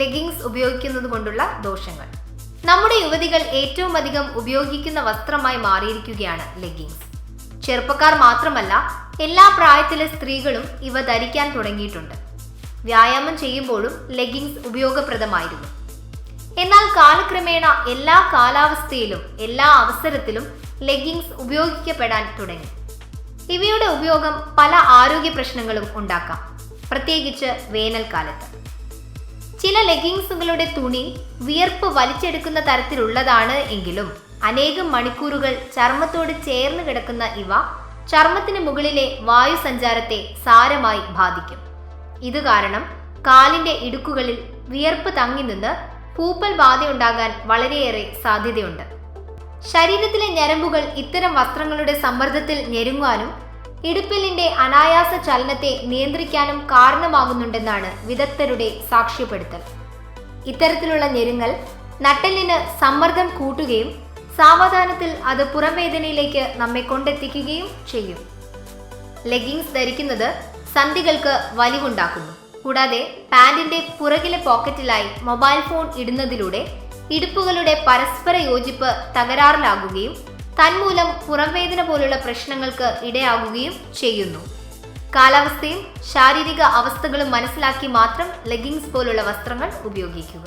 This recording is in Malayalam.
ലെഗിങ്സ് ഉപയോഗിക്കുന്നത് കൊണ്ടുള്ള ദോഷങ്ങൾ. നമ്മുടെ യുവതികൾ ഏറ്റവും അധികം ഉപയോഗിക്കുന്ന വസ്ത്രമായി മാറിയിരിക്കുകയാണ് ലെഗിങ്സ്. ചെറുപ്പക്കാർ മാത്രമല്ല എല്ലാ പ്രായത്തിലെ സ്ത്രീകളും ഇവ ധരിക്കാൻ തുടങ്ങിയിട്ടുണ്ട്. വ്യായാമം ചെയ്യുമ്പോഴും ലെഗിങ്സ് ഉപയോഗപ്രദമായിരുന്നു. എന്നാൽ കാലക്രമേണ എല്ലാ കാലാവസ്ഥയിലും എല്ലാ അവസരത്തിലും ലെഗിങ്സ് ഉപയോഗിക്കപ്പെടാൻ തുടങ്ങി. ഇവയുടെ ഉപയോഗം പല ആരോഗ്യ പ്രശ്നങ്ങളും ഉണ്ടാക്കാം. പ്രത്യേകിച്ച് വേനൽക്കാലത്ത്. ലെഗിങ്സുകളുടെ തുണി വിയർപ്പ് വലിച്ചെടുക്കുന്ന തരത്തിലുള്ളതാണ് എങ്കിലും അനേകം മണിക്കൂറുകൾ ചർമ്മത്തോട് ചേർന്ന് കിടക്കുന്ന ഇവ ചർമ്മത്തിന് മുകളിലെ വായു സഞ്ചാരത്തെ സാരമായി ബാധിക്കും. ഇത് കാരണം കാലിന്റെ ഇടുക്കുകളിൽ വിയർപ്പ് തങ്ങി നിന്ന് പൂപ്പൽ ബാധയുണ്ടാകാൻ വളരെയേറെ സാധ്യതയുണ്ട്. ശരീരത്തിലെ ഞരമ്പുകൾ ഇത്തരം വസ്ത്രങ്ങളുടെ സമ്മർദ്ദത്തിൽ ഞെരുങ്ങാനും ഇടുപ്പിലിന്റെ അനായാസ ചലനത്തെ നിയന്ത്രിക്കാനും കാരണമാകുന്നുണ്ടെന്നാണ് വിദഗ്ധരുടെ സാക്ഷ്യപ്പെടുത്തൽ. ഇത്തരത്തിലുള്ള ഞെരുങ്ങൽ നട്ടെല്ലിന് സമ്മർദ്ദം കൂട്ടുകയും സാവധാനത്തിൽ അത് പുറംവേദനയിലേക്ക് നമ്മെ കൊണ്ടെത്തിക്കുകയും ചെയ്യും. ലെഗിങ്സ് ധരിക്കുന്നത് സന്ധികൾക്ക് വലിവുണ്ടാക്കുന്നു. കൂടാതെ പാന്റിന്റെ പുറകിലെ പോക്കറ്റിലായി മൊബൈൽ ഫോൺ ഇടുന്നതിലൂടെ ഇടുപ്പുകളുടെ പരസ്പര യോജിപ്പ് തകരാറിലാകുകയും തന്മൂലം പുറംവേദന പോലുള്ള പ്രശ്നങ്ങൾക്ക് ഇടയാകുകയും ചെയ്യുന്നു. കാലാവസ്ഥയും ശാരീരിക അവസ്ഥകളും മനസ്സിലാക്കി മാത്രം ലെഗിങ്സ് പോലുള്ള വസ്ത്രങ്ങൾ ഉപയോഗിക്കുക.